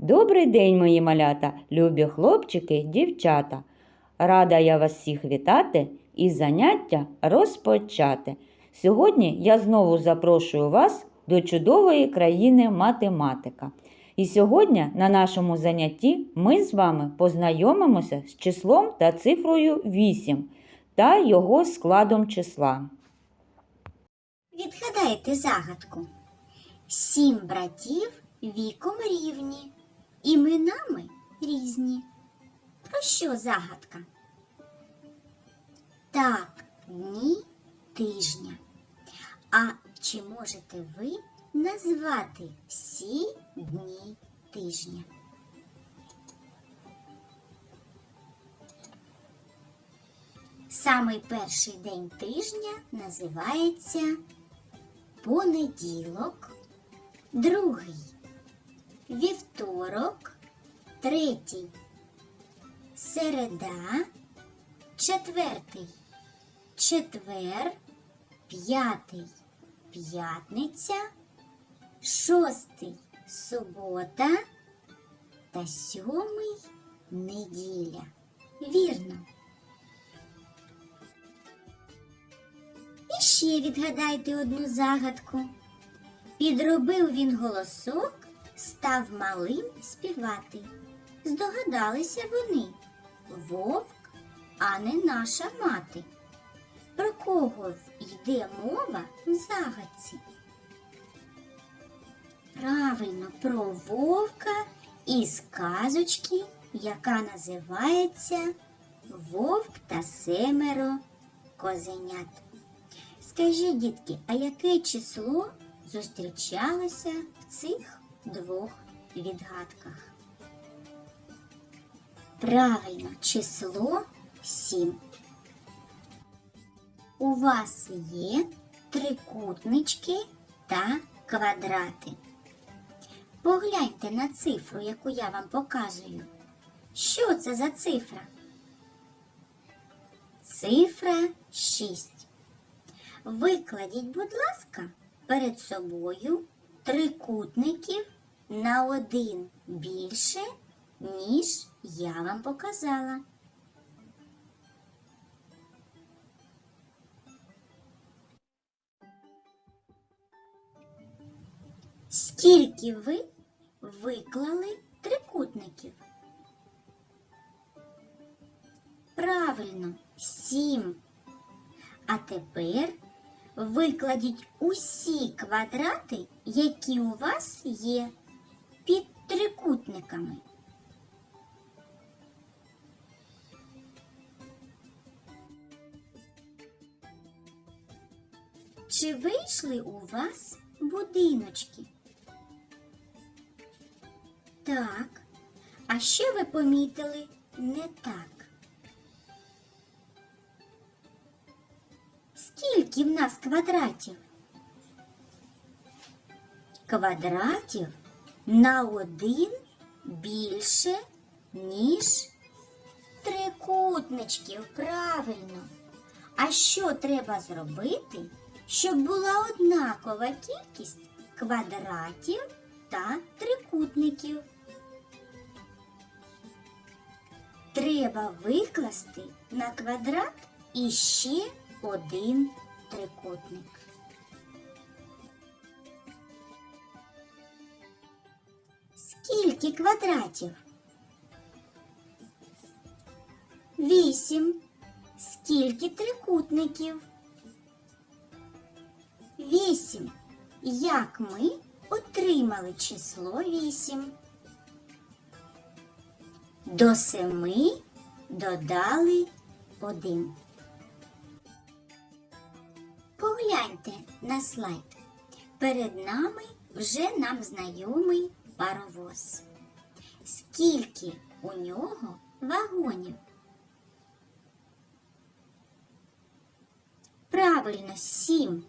Добрий день, мої малята, любі хлопчики, дівчата. Рада я вас всіх вітати і заняття розпочати. Сьогодні я знову запрошую вас до чудової країни математика. І сьогодні на нашому занятті ми з вами познайомимося з числом та цифрою 8 та його складом числа. Відгадайте загадку. Сім братів віком рівні, іменами різні. Про що загадка? Так, дні тижня. А чи можете ви назвати всі дні тижня? Самий перший день тижня називається понеділок, другий вівторок, третій середа, четвертий четвер, п'ятий п'ятниця, шостий субота та сьомий неділя. Вірно. І ще відгадайте одну загадку. Підробив він голосок, став малим співати. Здогадалися вони вовк, а не наша мати. Про кого йде мова в загадці? Правильно, про вовка із казочки, яка називається Вовк та семеро козенят. Скажіть, дітки, а яке число зустрічалося в цих двох відгадках? Правильно, число 7. У вас є трикутнички та квадрати. Погляньте на цифру, яку я вам показую. Що це за цифра? Цифра 6. Викладіть, будь ласка, перед собою трикутників на один більше, ніж я вам показала. Скільки ви виклали трикутників? Правильно, сім. А тепер викладіть усі квадрати, які у вас є під трикутниками. Чи вийшли у вас будиночки? Так. А що ви помітили не так? Скільки в нас квадратів? Квадратів на один більше, ніж трикутничків. Правильно. А що треба зробити, щоб була однакова кількість квадратів та трикутників? Треба викласти на квадрат іще один трикутник. Скільки квадратів? Вісім. Скільки трикутників? Вісім. Як ми отримали число вісім? До семи додали один. Погляньте на слайд. Перед нами вже нам знайомий паровоз. Скільки у нього вагонів? Правильно, сім.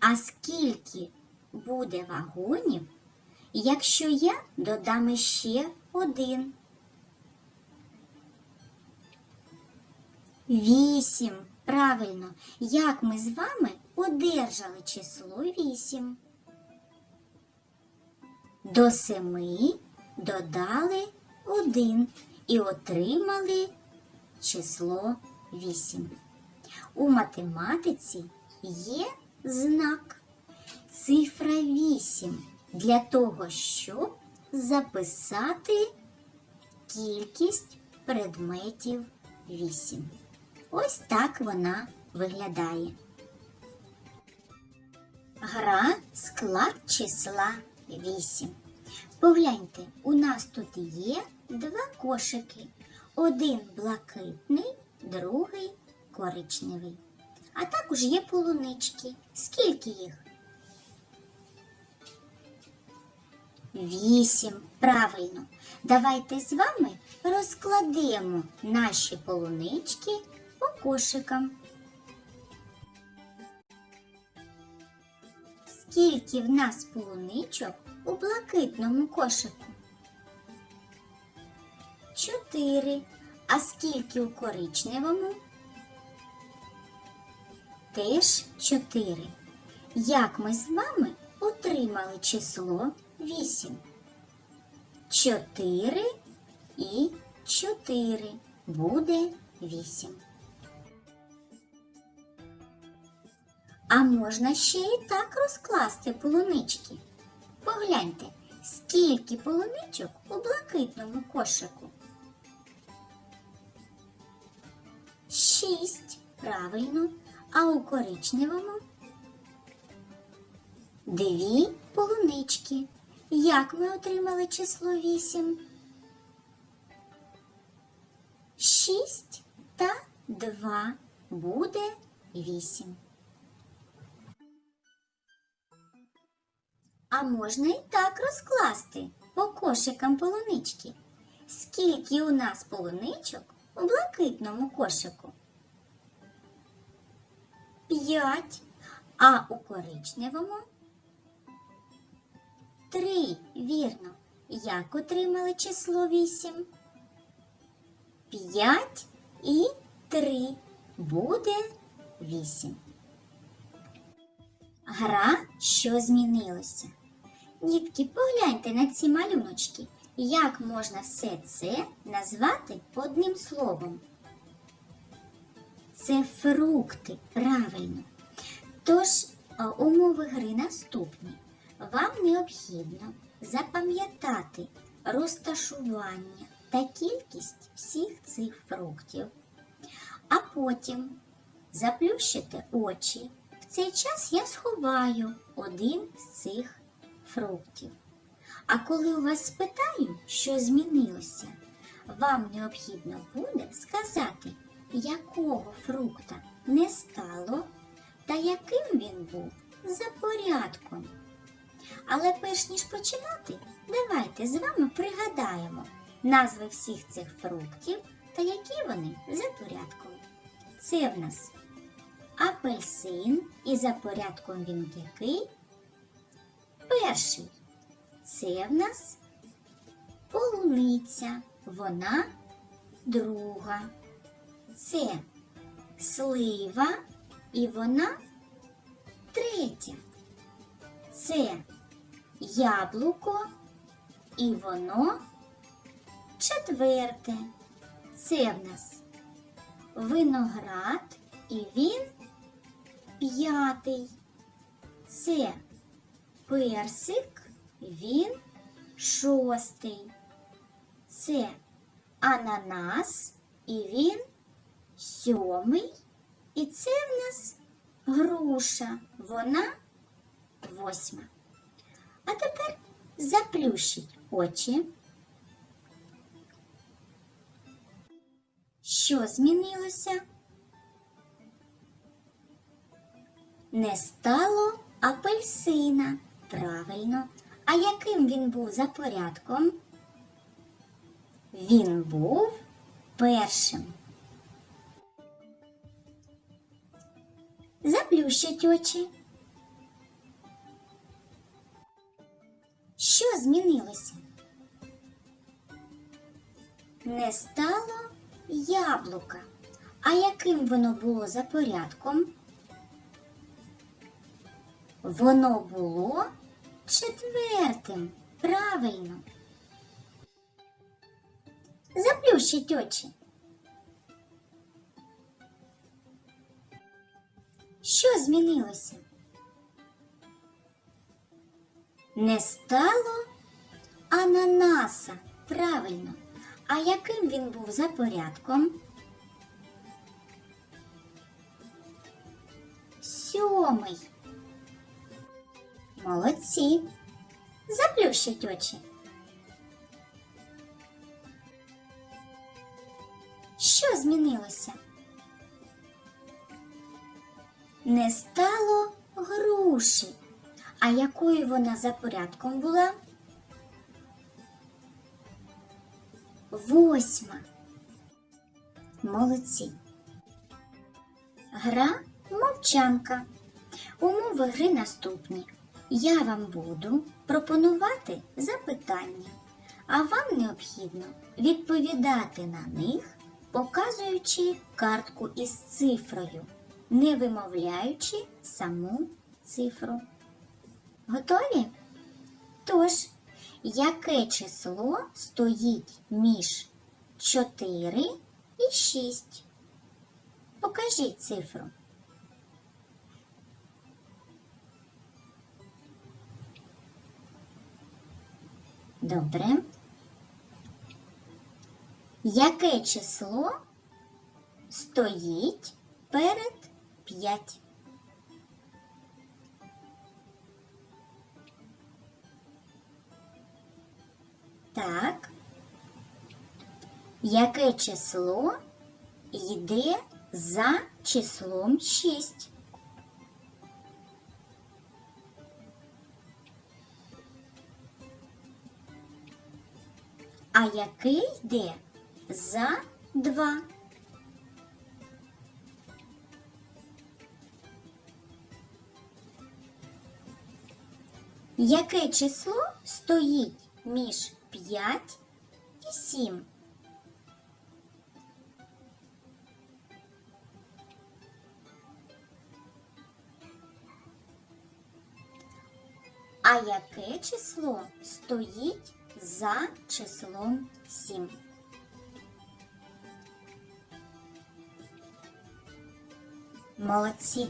А скільки буде вагонів, якщо я додам ще один? Вісім. Правильно, як ми з вами одержали число вісім? До семи додали 1 і отримали число 8. У математиці є знак цифра 8 для того, щоб записати кількість предметів 8. Ось так вона виглядає. Гра склад числа 8. Погляньте, у нас тут є два кошики. Один блакитний, другий коричневий. А також є полунички. Скільки їх? Вісім. Правильно. Давайте з вами розкладемо наші полунички по кошикам. Скільки в нас полуничок у блакитному кошику? Чотири. А скільки у коричневому? Теж чотири. Як ми з вами отримали число вісім? Чотири і чотири буде вісім. А можна ще і так розкласти полунички. Погляньте, скільки полуничок у блакитному кошику. Шість. Правильно. А у коричневому дві полунички. Як ми отримали число вісім? Шість та два буде вісім. А можна і так розкласти по кошикам полунички. Скільки у нас полуничок у блакитному кошику? П'ять. А у коричневому? Три. Вірно. Як отримали число вісім? П'ять і три буде вісім. Гра, що змінилося. Дітки, погляньте на ці малюночки. Як можна все це назвати одним словом? Це фрукти, правильно. Тож умови гри наступні. Вам необхідно запам'ятати розташування та кількість всіх цих фруктів, а потім заплющити очі. В цей час я сховаю один з цих фруктів. А коли у вас спитаю, що змінилося, вам необхідно буде сказати, якого фрукта не стало та яким він був за порядком. Але перш ніж починати, давайте з вами пригадаємо назви всіх цих фруктів та які вони за порядком. Це в нас апельсин, і за порядком він який? Перший. Це в нас полуниця, вона друга. Це слива, і вона третя. Це яблуко, і воно четверте. Це в нас виноград, і він п'ятий. Це персик, він шостий. Це ананас, і він сьомий. І це в нас груша, вона восьма. А тепер заплющіть очі. Що змінилося? Не стало апельсина. Правильно. А яким він був за порядком? Він був першим. Заплющить очі. Що змінилося? Не стало яблука. А яким воно було за порядком? Воно було четвертим. Правильно. заплющіть очі. Що змінилося? Не стало ананаса. Правильно. А яким він був за порядком? Сьомий. Молодці. Заплющіть очі. Що змінилося? Не стало груші. А якою вона за порядком була? Восьма. Молодці. Гра мовчанка. Умови гри наступні. Я вам буду пропонувати запитання, а вам необхідно відповідати на них, показуючи картку із цифрою, не вимовляючи саму цифру. Готові? Тож, яке число стоїть між 4 і 6? Покажіть цифру. Добре. Яке число стоїть перед 5? Так. Яке число йде за числом 6? А яке йде за 2? Яке число стоїть між 5 і 7? А яке число стоїть за числом 7? Молодці!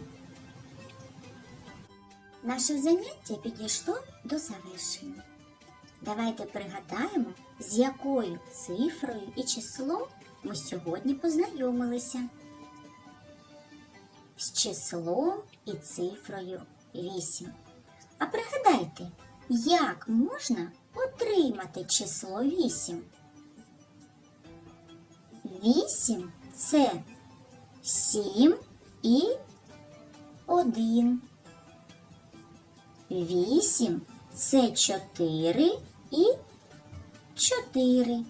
Наше заняття підійшло до завершення. Давайте пригадаємо, з якою цифрою і числом ми сьогодні познайомилися. З числом і цифрою 8. А пригадайте, як можна отримати число 8? 8 це 7 і 1. 8 це 4 і 4.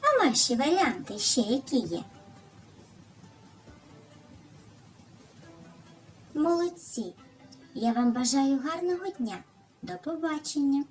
А ваші варіанти ще які є? Молодці! Я вам бажаю гарного дня. До побачення!